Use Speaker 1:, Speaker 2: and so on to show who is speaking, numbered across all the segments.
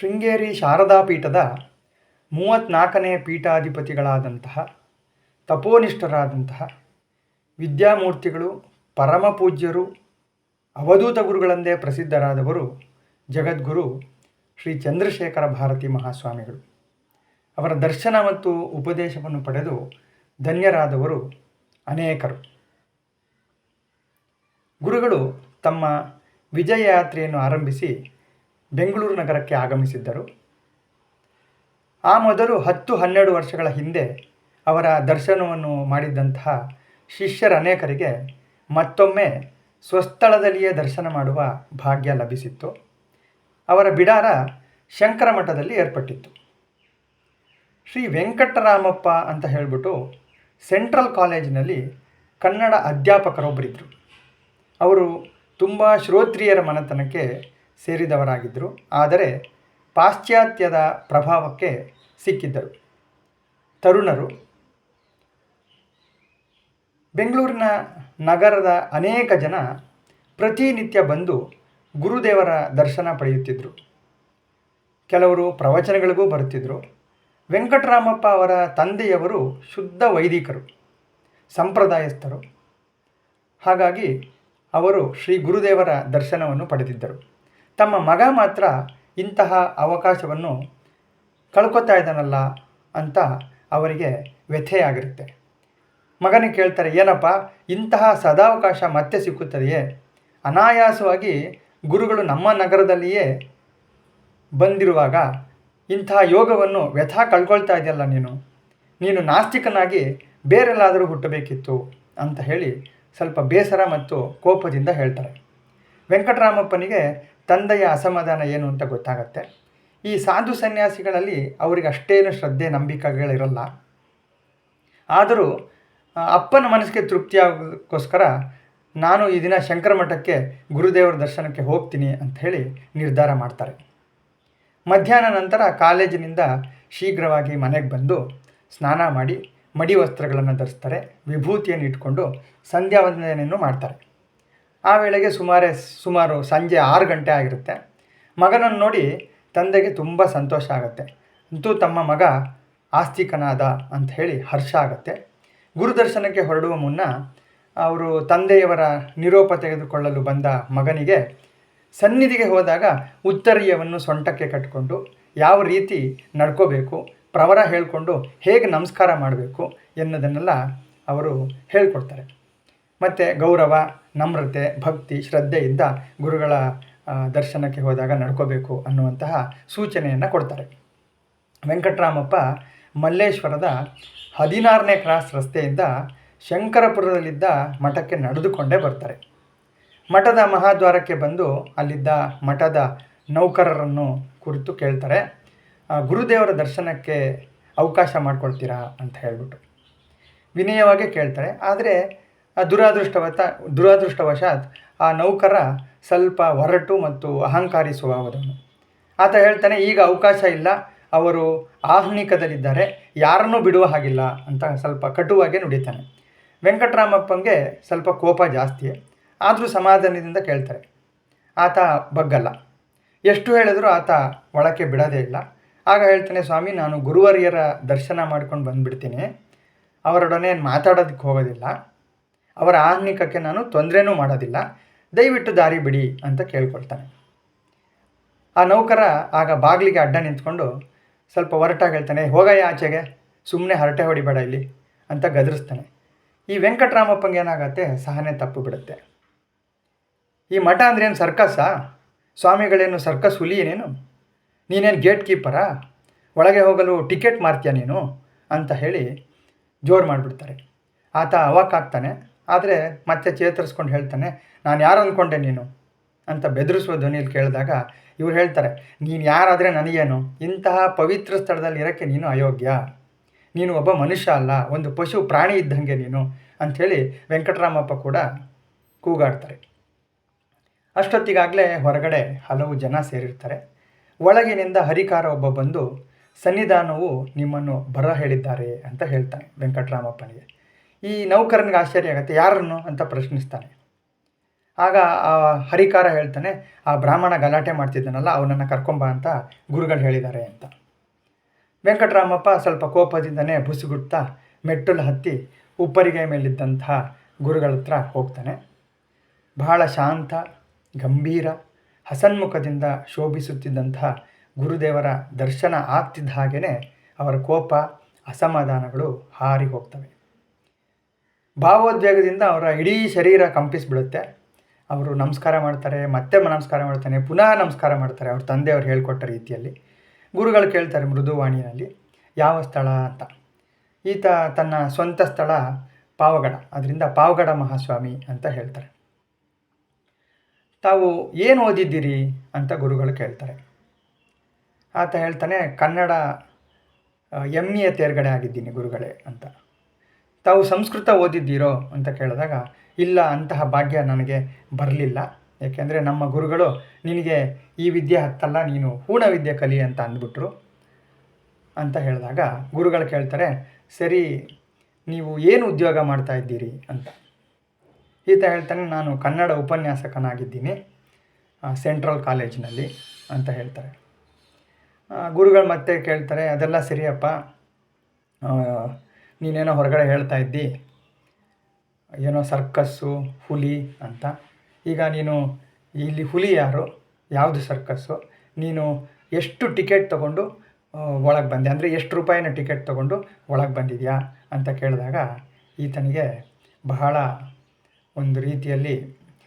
Speaker 1: ಶೃಂಗೇರಿ ಶಾರದಾ ಪೀಠದ ಮೂವತ್ತ್ನಾಲ್ಕನೇ ಪೀಠಾಧಿಪತಿಗಳಾದಂತಹ, ತಪೋನಿಷ್ಠರಾದಂತಹ ವಿದ್ಯಾಮೂರ್ತಿಗಳು, ಪರಮಪೂಜ್ಯರು, ಅವಧೂತ ಗುರುಗಳೆಂದೇ ಪ್ರಸಿದ್ಧರಾದವರು ಜಗದ್ಗುರು ಶ್ರೀ ಚಂದ್ರಶೇಖರ ಭಾರತಿ ಮಹಾಸ್ವಾಮಿಗಳು. ಅವರ ದರ್ಶನ ಮತ್ತು ಉಪದೇಶವನ್ನು ಪಡೆದು ಧನ್ಯರಾದವರು ಅನೇಕರು. ಗುರುಗಳು ತಮ್ಮ ವಿಜಯ ಯಾತ್ರೆಯನ್ನು ಆರಂಭಿಸಿ ಬೆಂಗಳೂರು ನಗರಕ್ಕೆ ಆಗಮಿಸಿದ್ದರು. ಆ ಮೊದಲು ಹತ್ತು ಹನ್ನೆರಡು ವರ್ಷಗಳ ಹಿಂದೆ ಅವರ ದರ್ಶನವನ್ನು ಮಾಡಿದ್ದಂತಹ ಶಿಷ್ಯರ ಅನೇಕರಿಗೆ ಮತ್ತೊಮ್ಮೆ ಸ್ವಸ್ಥಳದಲ್ಲಿಯೇ ದರ್ಶನ ಮಾಡುವ ಭಾಗ್ಯ ಲಭಿಸಿತ್ತು. ಅವರ ಬಿಡಾರ ಶಂಕರ ಮಠದಲ್ಲಿ ಏರ್ಪಟ್ಟಿತ್ತು. ಶ್ರೀ ವೆಂಕಟರಾಮಪ್ಪ ಅಂತ ಹೇಳಿಬಿಟ್ಟು ಸೆಂಟ್ರಲ್ ಕಾಲೇಜಿನಲ್ಲಿ ಕನ್ನಡ ಅಧ್ಯಾಪಕರೊಬ್ಬರಿದ್ದರು. ಅವರು ತುಂಬ ಶ್ರೋತ್ರಿಯರ ಮನೆತನಕ್ಕೆ ಸೇರಿದವರಾಗಿದ್ದರು. ಆದರೆ ಪಾಶ್ಚಾತ್ಯದ ಪ್ರಭಾವಕ್ಕೆ ಸಿಕ್ಕಿದ್ದರು. ತರುಣರು ಬೆಂಗಳೂರಿನ ನಗರದ ಅನೇಕ ಜನ ಪ್ರತಿನಿತ್ಯ ಬಂದು ಗುರುದೇವರ ದರ್ಶನ ಪಡೆಯುತ್ತಿದ್ದರು. ಕೆಲವರು ಪ್ರವಚನಗಳಿಗೂ ಬರುತ್ತಿದ್ದರು. ವೆಂಕಟರಾಮಪ್ಪ ಅವರ ತಂದೆಯವರು ಶುದ್ಧ ವೈದಿಕರು, ಸಂಪ್ರದಾಯಸ್ಥರು. ಹಾಗಾಗಿ ಅವರು ಶ್ರೀ ಗುರುದೇವರ ದರ್ಶನವನ್ನು ಪಡೆದಿದ್ದರು. ತಮ್ಮ ಮಗ ಮಾತ್ರ ಇಂತಹ ಅವಕಾಶವನ್ನು ಕಳ್ಕೊತಾ ಇದ್ದಾನಲ್ಲ ಅಂತ ಅವರಿಗೆ ವ್ಯಥೆಯಾಗಿರುತ್ತೆ. ಮಗನಿಗೆ ಕೇಳ್ತಾರೆ, ಏನಪ್ಪ, ಇಂತಹ ಸದಾವಕಾಶ ಮತ್ತೆ ಸಿಕ್ಕುತ್ತದೆಯೇ? ಅನಾಯಾಸವಾಗಿ ಗುರುಗಳು ನಮ್ಮ ನಗರದಲ್ಲಿಯೇ ಬಂದಿರುವಾಗ ಇಂತಹ ಯೋಗವನ್ನು ವ್ಯಥಾ ಕಳ್ಕೊಳ್ತಾ ಇದೆಯಲ್ಲ ನೀನು? ನೀನು ನಾಸ್ತಿಕನಾಗಿ ಬೇರೆಲ್ಲಾದರೂ ಹುಟ್ಟಬೇಕಿತ್ತು ಅಂತ ಹೇಳಿ ಸ್ವಲ್ಪ ಬೇಸರ ಮತ್ತು ಕೋಪದಿಂದ ಹೇಳ್ತಾರೆ. ವೆಂಕಟರಾಮಪ್ಪನಿಗೆ ತಂದೆಯ ಅಸಮಾಧಾನ ಏನು ಅಂತ ಗೊತ್ತಾಗತ್ತೆ. ಈ ಸಾಧು ಸನ್ಯಾಸಿಗಳಲ್ಲಿ ಅವರಿಗೆ ಅಷ್ಟೇನು ಶ್ರದ್ಧೆ, ನಂಬಿಕೆಗಳಿರಲ್ಲ. ಆದರೂ ಅಪ್ಪನ ಮನಸ್ಸಿಗೆ ತೃಪ್ತಿಯಾಗೋಕ್ಕೋಸ್ಕರ ನಾನು ಈ ದಿನ ಶಂಕರ ಮಠಕ್ಕೆ ಗುರುದೇವರ ದರ್ಶನಕ್ಕೆ ಹೋಗ್ತೀನಿ ಅಂತ ಹೇಳಿ ನಿರ್ಧಾರ ಮಾಡ್ತಾರೆ. ಮಧ್ಯಾಹ್ನ ನಂತರ ಕಾಲೇಜಿನಿಂದ ಶೀಘ್ರವಾಗಿ ಮನೆಗೆ ಬಂದು ಸ್ನಾನ ಮಾಡಿ, ಮಡಿ ವಸ್ತ್ರಗಳನ್ನು ಧರಿಸ್ತಾರೆ, ವಿಭೂತಿಯನ್ನು ಇಟ್ಕೊಂಡು ಸಂಧ್ಯಾ ವಂದನೆಯನ್ನು ಮಾಡ್ತಾರೆ. ಆ ವೇಳೆಗೆ ಸುಮಾರೇ, ಸುಮಾರು ಸಂಜೆ ಆರು ಗಂಟೆ ಆಗಿರುತ್ತೆ. ಮಗನನ್ನು ನೋಡಿ ತಂದೆಗೆ ತುಂಬ ಸಂತೋಷ ಆಗುತ್ತೆ. ಅಂತೂ ತಮ್ಮ ಮಗ ಆಸ್ತಿಕನಾದ ಅಂತ ಹೇಳಿ ಹರ್ಷ ಆಗುತ್ತೆ. ಗುರುದರ್ಶನಕ್ಕೆ ಹೊರಡುವ ಮುನ್ನ ಅವರು ತಂದೆಯವರ ನಿರೋಪ ತೆಗೆದುಕೊಳ್ಳಲು ಬಂದ ಮಗನಿಗೆ ಸನ್ನಿಧಿಗೆ ಹೋದಾಗ ಉತ್ತರೀಯವನ್ನು ಸೊಂಟಕ್ಕೆ ಕಟ್ಟಿಕೊಂಡು ಯಾವ ರೀತಿ ನಡ್ಕೋಬೇಕು, ಪ್ರವರ ಹೇಳಿಕೊಂಡು ಹೇಗೆ ನಮಸ್ಕಾರ ಮಾಡಬೇಕು ಎನ್ನುವುದನ್ನೆಲ್ಲ ಅವರು ಹೇಳಿಕೊಡ್ತಾರೆ. ಮತ್ತು ಗೌರವ ನಮ್ರತೆ, ಭಕ್ತಿ ಶ್ರದ್ಧೆಯಿಂದ ಗುರುಗಳ ದರ್ಶನಕ್ಕೆ ಹೋದಾಗ ನಡ್ಕೋಬೇಕು ಅನ್ನುವಂತಹ ಸೂಚನೆಯನ್ನು ಕೊಡ್ತಾರೆ. ವೆಂಕಟರಾಮಪ್ಪ ಮಲ್ಲೇಶ್ವರದ ಹದಿನಾರನೇ ಕ್ರಾಸ್ ರಸ್ತೆಯಿಂದ ಶಂಕರಪುರದಲ್ಲಿದ್ದ ಮಠಕ್ಕೆ ನಡೆದುಕೊಂಡೇ ಬರ್ತಾರೆ. ಮಠದ ಮಹಾದ್ವಾರಕ್ಕೆ ಬಂದು ಅಲ್ಲಿದ್ದ ಮಠದ ನೌಕರರನ್ನು ಕುರಿತು ಕೇಳ್ತಾರೆ. ಗುರುದೇವರ ದರ್ಶನಕ್ಕೆ ಅವಕಾಶ ಮಾಡಿಕೊಳ್ತೀರಾ ಅಂತ ಹೇಳ್ಬಿಟ್ಟು. ವಿನಯವಾಗಿ ಕೇಳ್ತಾರೆ. ಆದರೆ ದುರಾದೃಷ್ಟವತ, ದುರಾದೃಷ್ಟವಶಾತ್ ಆ ನೌಕರ ಸ್ವಲ್ಪ ಹೊರಟು ಮತ್ತು ಅಹಂಕಾರಿ ಸ್ವಭಾವದವನು ಆತ ಹೇಳ್ತಾನೆ, ಈಗ ಅವಕಾಶ ಇಲ್ಲ. ಅವರು ಆಹ್ನಿಕದಲ್ಲಿದ್ದಾರೆ. ಯಾರನ್ನೂ ಬಿಡುವ ಹಾಗಿಲ್ಲ ಅಂತ ಸ್ವಲ್ಪ ಕಟುವಾಗಿ ನುಡಿತಾನೆ. ವೆಂಕಟರಾಮಪ್ಪಂಗೆ ಸ್ವಲ್ಪ ಕೋಪ ಜಾಸ್ತಿ. ಆದರೂ ಸಮಾಧಾನದಿಂದ ಕೇಳ್ತಾರೆ. ಆತ ಬಗ್ಗಲ್ಲ. ಎಷ್ಟು ಹೇಳಿದರೂ ಆತ ಒಳಕ್ಕೆ ಬಿಡೋದೇ ಇಲ್ಲ. ಆಗ ಹೇಳ್ತಾನೆ, ಸ್ವಾಮಿ, ನಾನು ಗುರುವರಿಯರ ದರ್ಶನ ಮಾಡ್ಕೊಂಡು ಬಂದುಬಿಡ್ತೀನಿ. ಅವರೊಡನೆ ಮಾತಾಡೋದಕ್ಕೆ ಹೋಗೋದಿಲ್ಲ. ಅವರ ಆಹ್ನಿಕಕ್ಕೆ ನಾನು ತೊಂದರೆನೂ ಮಾಡೋದಿಲ್ಲ. ದಯವಿಟ್ಟು ದಾರಿ ಬಿಡಿ ಅಂತ ಕೇಳ್ಕೊಳ್ತಾನೆ. ಆ ನೌಕರ ಆಗ ಬಾಗಿಲಿಗೆ ಅಡ್ಡ ನಿಂತ್ಕೊಂಡು ಸ್ವಲ್ಪ ಹೊರಟಾಗಿ ಹೇಳ್ತಾನೆ, ಹೋಗಯ್ಯ ಆಚೆಗೆ ಸುಮ್ಮನೆ ಹರಟೆ ಹೊಡಿಬೇಡ ಇಲ್ಲಿ ಅಂತ ಗದರಿಸ್ತಾನೆ. ಈ ವೆಂಕಟರಾಮಪ್ಪಂಗೆ ಏನಾಗತ್ತೆ, ಸಹನೆ ತಪ್ಪು ಬಿಡುತ್ತೆ. ಈ ಮಠ ಅಂದ್ರೇನು ಸರ್ಕಸ್ಸಾ? ಸ್ವಾಮಿಗಳೇನು ಸರ್ಕಸ್ ಹುಲಿಯೇನೇನು ನೀನೇನು ಗೇಟ್ ಕೀಪರಾ? ಒಳಗೆ ಹೋಗಲು ಟಿಕೆಟ್ ಮಾರ್ತೀಯ ನೀನು? ಅಂತ ಹೇಳಿ ಜೋರು ಮಾಡಿಬಿಡ್ತಾರೆ. ಆತ ಅವಾಕಾಗ್ತಾನೆ ಆದರೆ ಮತ್ತೆ ಚೇತರಿಸ್ಕೊಂಡು ಹೇಳ್ತಾನೆ, ನಾನು ಯಾರು ಅಂದ್ಕೊಂಡೆ ನೀನು? ಅಂತ ಬೆದರಿಸುವ ಧ್ವನಿಯಲ್ಲಿ ಕೇಳಿದಾಗ ಇವ್ರು ಹೇಳ್ತಾರೆ, ನೀನು ಯಾರಾದರೆ ನನಗೇನು? ಇಂತಹ ಪವಿತ್ರ ಸ್ಥಳದಲ್ಲಿ ಇರೋಕ್ಕೆ ನೀನು ಅಯೋಗ್ಯ. ನೀನು ಒಬ್ಬ ಮನುಷ್ಯ ಅಲ್ಲ, ಒಂದು ಪಶು ಪ್ರಾಣಿ ಇದ್ದಂಗೆ ನೀನು. ಅಂಥೇಳಿ ವೆಂಕಟರಾಮಪ್ಪ ಕೂಡ ಕೂಗಾಡ್ತಾರೆ. ಅಷ್ಟೊತ್ತಿಗಾಗಲೇ ಹೊರಗಡೆ ಹಲವು ಜನ ಸೇರಿರ್ತಾರೆ. ಒಳಗಿನಿಂದ ಹರಿಕಾರ ಒಬ್ಬ ಬಂದು, ಸನ್ನಿಧಾನವು ನಿಮ್ಮನ್ನು ಬರ ಹೇಳಿದ್ದಾರೆ ಅಂತ ಹೇಳ್ತಾನೆ ವೆಂಕಟರಾಮಪ್ಪನಿಗೆ. ಈ ನೌಕರನಿಗೆ ಆಶ್ಚರ್ಯ ಆಗುತ್ತೆ, ಯಾರನ್ನು ಅಂತ ಪ್ರಶ್ನಿಸ್ತಾನೆ. ಆಗ ಆ ಹರಿಕಾರ ಹೇಳ್ತಾನೆ, ಆ ಬ್ರಾಹ್ಮಣ ಗಲಾಟೆ ಮಾಡ್ತಿದ್ದಾನಲ್ಲ, ಅವನನ್ನು ಕರ್ಕೊಂಬ ಅಂತ ಗುರುಗಳು ಹೇಳಿದ್ದಾರೆ ಅಂತ. ವೆಂಕಟರಾಮಪ್ಪ ಸ್ವಲ್ಪ ಕೋಪದಿಂದನೇ ಬುಸುಗುಡ್ತಾ ಮೆಟ್ಟಲು ಹತ್ತಿ ಉಪ್ಪರಿಗೆ ಮೇಲಿದ್ದಂತಹ ಗುರುಗಳ ಹತ್ರ ಹೋಗ್ತಾನೆ. ಬಹಳ ಶಾಂತ, ಗಂಭೀರ, ಹಸನ್ಮುಖದಿಂದ ಶೋಭಿಸುತ್ತಿದ್ದಂತಹ ಗುರುದೇವರ ದರ್ಶನ ಆಗ್ತಿದ್ದ ಹಾಗೆಯೇ ಅವರ ಕೋಪ, ಅಸಮಾಧಾನಗಳು ಹಾರಿ ಹೋಗ್ತವೆ. ಭಾವೋದ್ವೇಗದಿಂದ ಅವರ ಇಡೀ ಶರೀರ ಕಂಪಿಸ್ಬಿಡುತ್ತೆ. ಅವರು ನಮಸ್ಕಾರ ಮಾಡ್ತಾರೆ, ಮತ್ತೆ ನಮಸ್ಕಾರ ಮಾಡ್ತಾನೆ, ಪುನಃ ನಮಸ್ಕಾರ ಮಾಡ್ತಾರೆ, ಅವ್ರ ತಂದೆಯವ್ರು ಹೇಳಿಕೊಟ್ಟ ರೀತಿಯಲ್ಲಿ. ಗುರುಗಳು ಕೇಳ್ತಾರೆ ಮೃದುವಾಣಿಯಲ್ಲಿ, ಯಾವ ಸ್ಥಳ ಅಂತ. ಈತ ತನ್ನ ಸ್ವಂತ ಸ್ಥಳ ಪಾವಗಡ, ಅದರಿಂದ ಪಾವಗಡ ಮಹಾಸ್ವಾಮಿ ಅಂತ ಹೇಳ್ತಾರೆ. ತಾವು ಏನು ಓದಿದ್ದೀರಿ ಅಂತ ಗುರುಗಳು ಕೇಳ್ತಾರೆ. ಆತ ಹೇಳ್ತಾನೆ, ಕನ್ನಡ ಎಂ ಎ ತೇರ್ಗಡೆ ಆಗಿದ್ದೀನಿ ಗುರುಗಳೇ ಅಂತ. ತಾವು ಸಂಸ್ಕೃತ ಓದಿದ್ದೀರೋ ಅಂತ ಕೇಳಿದಾಗ, ಇಲ್ಲ, ಅಂತಹ ಭಾಗ್ಯ ನನಗೆ ಬರಲಿಲ್ಲ. ಏಕೆಂದರೆ ನಮ್ಮ ಗುರುಗಳು, ನಿನಗೆ ಈ ವಿದ್ಯೆ ಹತ್ತಲ್ಲ, ನೀನು ಹೂಣ ವಿದ್ಯೆ ಕಲಿ ಅಂತ ಅಂದ್ಬಿಟ್ರು. ಅಂತ ಹೇಳಿದಾಗ ಗುರುಗಳು ಕೇಳ್ತಾರೆ, ಸರಿ, ನೀವು ಏನು ಉದ್ಯೋಗ ಮಾಡ್ತಾ ಇದ್ದೀರಿ ಅಂತ. ಈತ ಹೇಳ್ತಾನೆ, ನಾನು ಕನ್ನಡ ಉಪನ್ಯಾಸಕನಾಗಿದ್ದೀನಿ ಸೆಂಟ್ರಲ್ ಕಾಲೇಜಿನಲ್ಲಿ ಅಂತ ಹೇಳ್ತಾರೆ. ಗುರುಗಳು ಮತ್ತೆ ಕೇಳ್ತಾರೆ, ಅದೆಲ್ಲ ಸರಿಯಪ್ಪ ನೀನೇನೋ ಹೊರಗಡೆ ಹೇಳ್ತಾ ಇದ್ದಿ? ಏನೋ ಸರ್ಕಸ್ಸು, ಹುಲಿ ಅಂತ. ಈಗ ನೀನು ಇಲ್ಲಿ ಹುಲಿ ಯಾರು? ಯಾವುದು ಸರ್ಕಸ್ಸು? ನೀನು ಎಷ್ಟು ಟಿಕೆಟ್ ತೊಗೊಂಡು ಒಳಗೆ ಬಂದೆ? ಅಂದರೆ ಎಷ್ಟು ರೂಪಾಯಿನ ಟಿಕೆಟ್ ತೊಗೊಂಡು ಒಳಗೆ ಬಂದಿದೆಯಾ ಅಂತ ಕೇಳಿದಾಗ ಈತನಿಗೆ ಬಹಳ ಒಂದು ರೀತಿಯಲ್ಲಿ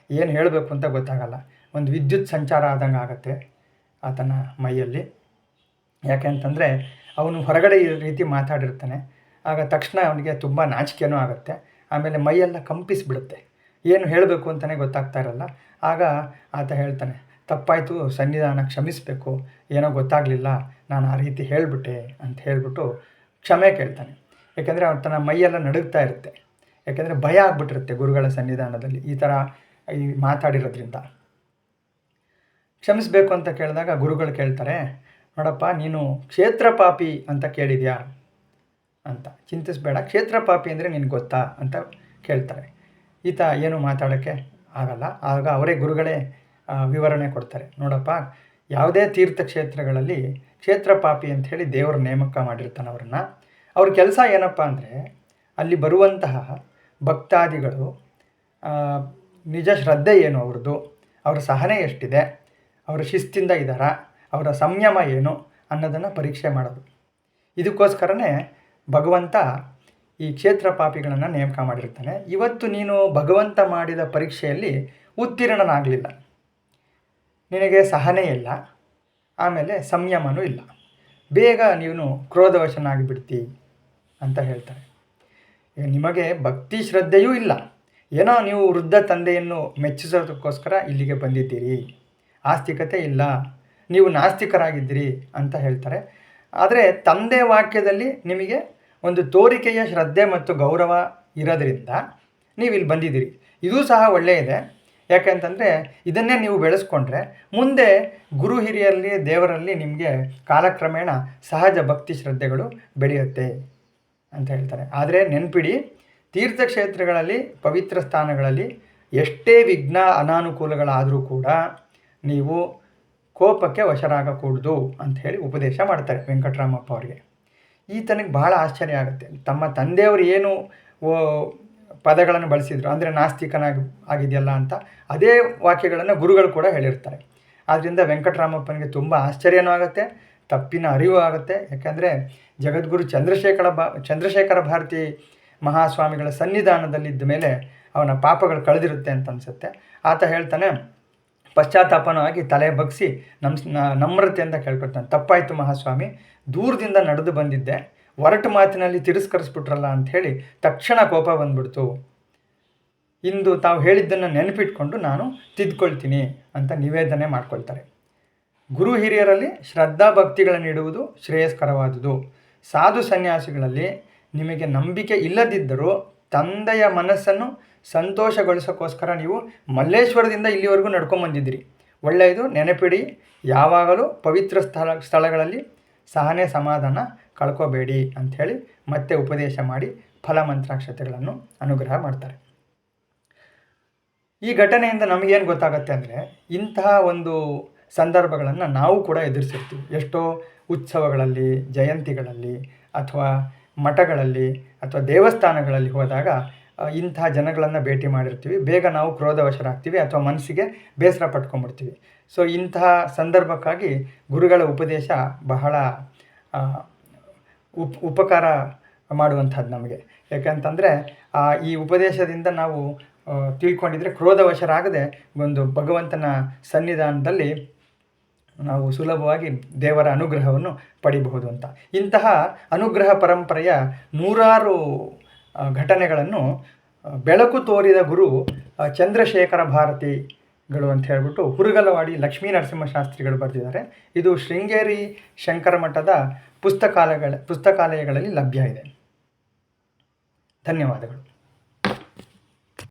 Speaker 1: ಏನು ಹೇಳಬೇಕು ಅಂತ ಗೊತ್ತಾಗಲ್ಲ. ಒಂದು ವಿದ್ಯುತ್ ಸಂಚಾರ ಆದಂಗೆ ಆಗುತ್ತೆ ಆತನ ಮೈಯಲ್ಲಿ. ಯಾಕೆ ಅಂತಂದರೆ ಅವನು ಹೊರಗಡೆ ಈ ರೀತಿ ಮಾತಾಡಿರ್ತಾನೆ. ಆಗ ತಕ್ಷಣ ಅವನಿಗೆ ತುಂಬ ನಾಚಿಕೆನೂ ಆಗುತ್ತೆ. ಆಮೇಲೆ ಮೈಯೆಲ್ಲ ಕಂಪಿಸಿಬಿಡುತ್ತೆ. ಏನು ಹೇಳಬೇಕು ಅಂತಲೇ ಗೊತ್ತಾಗ್ತಾ ಇರಲ್ಲ. ಆಗ ಆತ ಹೇಳ್ತಾನೆ, ತಪ್ಪಾಯಿತು, ಸನ್ನಿಧಾನ ಕ್ಷಮಿಸಬೇಕು. ಏನೋ ಗೊತ್ತಾಗಲಿಲ್ಲ. ನಾನು ಆ ರೀತಿ ಹೇಳಿಬಿಟ್ಟೆ ಅಂತ ಹೇಳಿಬಿಟ್ಟು ಕ್ಷಮೆ ಕೇಳ್ತಾನೆ. ಯಾಕೆಂದರೆ ಅವನು ತನ್ನ ಮೈಯೆಲ್ಲ ನಡುಗ್ತಾ ಇರುತ್ತೆ. ಯಾಕೆಂದರೆ ಭಯ ಆಗ್ಬಿಟ್ಟಿರುತ್ತೆ ಗುರುಗಳ ಸನ್ನಿಧಾನದಲ್ಲಿ ಈ ಥರ ಈ ಮಾತಾಡಿರೋದ್ರಿಂದ. ಕ್ಷಮಿಸಬೇಕು ಅಂತ ಕೇಳಿದಾಗ ಗುರುಗಳು ಕೇಳ್ತಾರೆ, ನೋಡಪ್ಪ, ನೀನು ಕ್ಷೇತ್ರ ಪಾಪಿ ಅಂತ ಕೇಳಿದ್ಯಾ? ಅಂತ. ಚಿಂತಿಸಬೇಡ. ಕ್ಷೇತ್ರ ಪಾಪಿ ಅಂದರೆ ನಿನಗೆ ಗೊತ್ತಾ ಅಂತ ಕೇಳ್ತಾರೆ. ಈತ ಏನು ಮಾತಾಡೋಕ್ಕೆ ಆಗಲ್ಲ. ಆಗ ಅವರೇ ಗುರುಗಳೇ ವಿವರಣೆ ಕೊಡ್ತಾರೆ. ನೋಡಪ್ಪ, ಯಾವುದೇ ತೀರ್ಥಕ್ಷೇತ್ರಗಳಲ್ಲಿ ಕ್ಷೇತ್ರ ಪಾಪಿ ಅಂತ ಹೇಳಿ ದೇವರ ನೇಮಕ ಮಾಡಿರ್ತಾನೆ ಅವ್ರನ್ನ. ಅವ್ರ ಕೆಲಸ ಏನಪ್ಪ ಅಂದರೆ, ಅಲ್ಲಿ ಬರುವಂತಹ ಭಕ್ತಾದಿಗಳು ನಿಜ ಶ್ರದ್ಧೆ ಏನು ಅವ್ರದ್ದು? ಅವರ ಸಹನೆ ಎಷ್ಟಿದೆ? ಅವರ ಶಿಸ್ತಿಂದ ಇದ್ದಾರಾ ಅವರ ಸಂಯಮ ಏನು ಅನ್ನೋದನ್ನು ಪರೀಕ್ಷೆ ಮಾಡೋದು. ಇದಕ್ಕೋಸ್ಕರನೇ ಭಗವಂತ ಈ ಕ್ಷೇತ್ರ ಪಾಪಿಗಳನ್ನು ನೇಮಕ ಮಾಡಿರ್ತಾನೆ. ಇವತ್ತು ನೀನು ಭಗವಂತ ಮಾಡಿದ ಪರೀಕ್ಷೆಯಲ್ಲಿ ಉತ್ತೀರ್ಣನಾಗಲಿಲ್ಲ. ನಿನಗೆ ಸಹನೆ ಇಲ್ಲ. ಆಮೇಲೆ ಸಂಯಮನೂ ಇಲ್ಲ. ಬೇಗ ನೀನು ಕ್ರೋಧವಶನಾಗಿ ಬಿಡ್ತಿ ಅಂತ ಹೇಳ್ತಾರೆ. ನಿಮಗೆ ಭಕ್ತಿ ಶ್ರದ್ಧೆಯೂ ಇಲ್ಲ. ಏನೋ ನೀವು ವೃದ್ಧ ತಂದೆಯನ್ನು ಮೆಚ್ಚಿಸೋದಕ್ಕೋಸ್ಕರ ಇಲ್ಲಿಗೆ ಬಂದಿದ್ದೀರಿ. ಆಸ್ತಿಕತೆ ಇಲ್ಲ. ನೀವು ನಾಸ್ತಿಕರಾಗಿದ್ದೀರಿ ಅಂತ ಹೇಳ್ತಾರೆ. ಆದರೆ ತಂದೆ ವಾಕ್ಯದಲ್ಲಿ ನಿಮಗೆ ಒಂದು ತೋರಿಕೆಯ ಶ್ರದ್ಧೆ ಮತ್ತು ಗೌರವ ಇರೋದ್ರಿಂದ ನೀವು ಇಲ್ಲಿ ಬಂದಿದ್ದೀರಿ. ಇದೂ ಸಹ ಒಳ್ಳೆಯದೆ. ಯಾಕೆಂತಂದರೆ ಇದನ್ನೇ ನೀವು ಬೆಳೆಸ್ಕೊಂಡ್ರೆ ಮುಂದೆ ಗುರು ಹಿರಿಯರಲ್ಲಿ, ದೇವರಲ್ಲಿ ನಿಮಗೆ ಕಾಲಕ್ರಮೇಣ ಸಹಜ ಭಕ್ತಿ ಶ್ರದ್ಧೆಗಳು ಬೆಳೆಯುತ್ತೆ ಅಂತ ಹೇಳ್ತಾರೆ. ಆದರೆ ನೆನ್ಪಿಡಿ, ತೀರ್ಥಕ್ಷೇತ್ರಗಳಲ್ಲಿ, ಪವಿತ್ರ ಸ್ಥಾನಗಳಲ್ಲಿ ಎಷ್ಟೇ ವಿಘ್ನ ಅನಾನುಕೂಲಗಳಾದರೂ ಕೂಡ ನೀವು ಕೋಪಕ್ಕೆ ವಶರಾಗಕೂಡ್ದು ಅಂತ ಹೇಳಿ ಉಪದೇಶ ಮಾಡ್ತಾರೆ ವೆಂಕಟರಾಮಪ್ಪ ಅವರಿಗೆ. ಈತನಿಗೆ ಬಹಳ ಆಶ್ಚರ್ಯ ಆಗುತ್ತೆ. ತಮ್ಮ ತಂದೆಯವರು ಏನು ಪದಗಳನ್ನು ಬಳಸಿದ್ರು, ಅಂದರೆ ನಾಸ್ತಿಕನಾಗಿ ಆಗಿದೆಯಲ್ಲ ಅಂತ ಅದೇ ವಾಕ್ಯಗಳನ್ನು ಗುರುಗಳು ಕೂಡ ಹೇಳಿರ್ತಾರೆ. ಆದ್ದರಿಂದ ವೆಂಕಟರಾಮಪ್ಪನಿಗೆ ತುಂಬ ಆಶ್ಚರ್ಯನೂ ಆಗುತ್ತೆ, ತಪ್ಪಿನ ಅರಿವು ಆಗುತ್ತೆ. ಯಾಕಂದರೆ ಜಗದ್ಗುರು ಚಂದ್ರಶೇಖರ ಬಾ, ಚಂದ್ರಶೇಖರ ಭಾರತಿ ಮಹಾಸ್ವಾಮಿಗಳ ಸನ್ನಿಧಾನದಲ್ಲಿದ್ದ ಮೇಲೆ ಅವನ ಪಾಪಗಳು ಕಳೆದಿರುತ್ತೆ ಅಂತ ಅನಿಸುತ್ತೆ. ಆತ ಹೇಳ್ತಾನೆ ಪಶ್ಚಾತ್ತಾಪನೂ ಆಗಿ ತಲೆ ಬಗ್ಸಿ ನಮ್ಮ ನಮ್ರತೆಯಿಂದ ಕೇಳ್ಕೊಳ್ತಾನೆ. ತಪ್ಪಾಯಿತು ಮಹಾಸ್ವಾಮಿ, ದೂರದಿಂದ ನಡೆದು ಬಂದಿದ್ದೆ. ಒರಟು ಮಾತಿನಲ್ಲಿ ತಿರಸ್ಕರಿಸ್ಬಿಟ್ರಲ್ಲ ಅಂಥೇಳಿ ತಕ್ಷಣ ಕೋಪ ಬಂದ್ಬಿಡ್ತು. ಇಂದು ತಾವು ಹೇಳಿದ್ದನ್ನು ನೆನಪಿಟ್ಕೊಂಡು ನಾನು ತಿದ್ಕೊಳ್ತೀನಿ ಅಂತ ನಿವೇದನೆ ಮಾಡ್ಕೊಳ್ತಾರೆ. ಗುರು ಹಿರಿಯರಲ್ಲಿ ಶ್ರದ್ಧಾ ಭಕ್ತಿಗಳನ್ನಿಡುವುದು ಶ್ರೇಯಸ್ಕರವಾದುದು. ಸಾಧು ಸನ್ಯಾಸಿಗಳಲ್ಲಿ ನಿಮಗೆ ನಂಬಿಕೆ ಇಲ್ಲದಿದ್ದರೂ ತಂದೆಯ ಮನಸ್ಸನ್ನು ಸಂತೋಷಗೊಳಿಸೋಕ್ಕೋಸ್ಕರ ನೀವು ಮಲ್ಲೇಶ್ವರದಿಂದ ಇಲ್ಲಿವರೆಗೂ ನಡ್ಕೊಂಬಂದಿದ್ದೀರಿ ಒಳ್ಳೆಯದು, ನೆನಪಿಡಿ, ಯಾವಾಗಲೂ ಪವಿತ್ರ ಸ್ಥಳ, ಸ್ಥಳಗಳಲ್ಲಿ ಸಹನೆ ಸಮಾಧಾನ ಕಳ್ಕೋಬೇಡಿ ಅಂಥೇಳಿ ಮತ್ತೆ ಉಪದೇಶ ಮಾಡಿ ಫಲಮಂತ್ರಾಕ್ಷತೆಗಳನ್ನು ಅನುಗ್ರಹ ಮಾಡ್ತಾರೆ. ಈ ಘಟನೆಯಿಂದ ನಮಗೇನು ಗೊತ್ತಾಗತ್ತೆ ಅಂದರೆ ಇಂತಹ ಒಂದು ಸಂದರ್ಭಗಳನ್ನು ನಾವು ಕೂಡ ಎದುರಿಸಿರ್ತೀವಿ. ಎಷ್ಟೋ ಉತ್ಸವಗಳಲ್ಲಿ, ಜಯಂತಿಗಳಲ್ಲಿ ಅಥವಾ ಮಠಗಳಲ್ಲಿ ಅಥವಾ ದೇವಸ್ಥಾನಗಳಲ್ಲಿ ಹೋದಾಗ ಇಂತಹ ಜನಗಳನ್ನು ಭೇಟಿ ಮಾಡಿರ್ತೀವಿ. ಬೇಗ ನಾವು ಕ್ರೋಧವಶರಾಗ್ತೀವಿ ಅಥವಾ ಮನಸ್ಸಿಗೆ ಬೇಸರ ಪಟ್ಕೊಂಡ್ಬಿಡ್ತೀವಿ. ಸೊ ಇಂತಹ ಸಂದರ್ಭಕ್ಕಾಗಿ ಗುರುಗಳ ಉಪದೇಶ ಬಹಳ ಉಪ್, ಉಪಕಾರ ಮಾಡುವಂಥದ್ದು ನಮಗೆ. ಯಾಕಂತಂದರೆ ಈ ಉಪದೇಶದಿಂದ ನಾವು ತಿಳ್ಕೊಂಡಿದ್ರೆ ಕ್ರೋಧವಶರಾಗದೆ ಒಂದು ಭಗವಂತನ ಸನ್ನಿಧಾನದಲ್ಲಿ ನಾವು ಸುಲಭವಾಗಿ ದೇವರ ಅನುಗ್ರಹವನ್ನು ಪಡಿಬಹುದು ಅಂತ. ಇಂತಹ ಅನುಗ್ರಹ ಪರಂಪರೆಯ ನೂರಾರು ಘಟನೆಗಳನ್ನು ಬೆಳಕು ತೋರಿದ ಗುರು ಚಂದ್ರಶೇಖರ ಭಾರತಿಗಳು ಅಂತ ಹೇಳ್ಬಿಟ್ಟು ಹುರುಗಲವಾಡಿ ಲಕ್ಷ್ಮೀ ನರಸಿಂಹಶಾಸ್ತ್ರಿಗಳು ಬರೆದಿದ್ದಾರೆ. ಇದು ಶೃಂಗೇರಿ ಶಂಕರ ಮಠದ ಪುಸ್ತಕಾಲಯಗಳ ಪುಸ್ತಕಾಲಯಗಳಲ್ಲಿ ಲಭ್ಯ ಇದೆ. ಧನ್ಯವಾದಗಳು.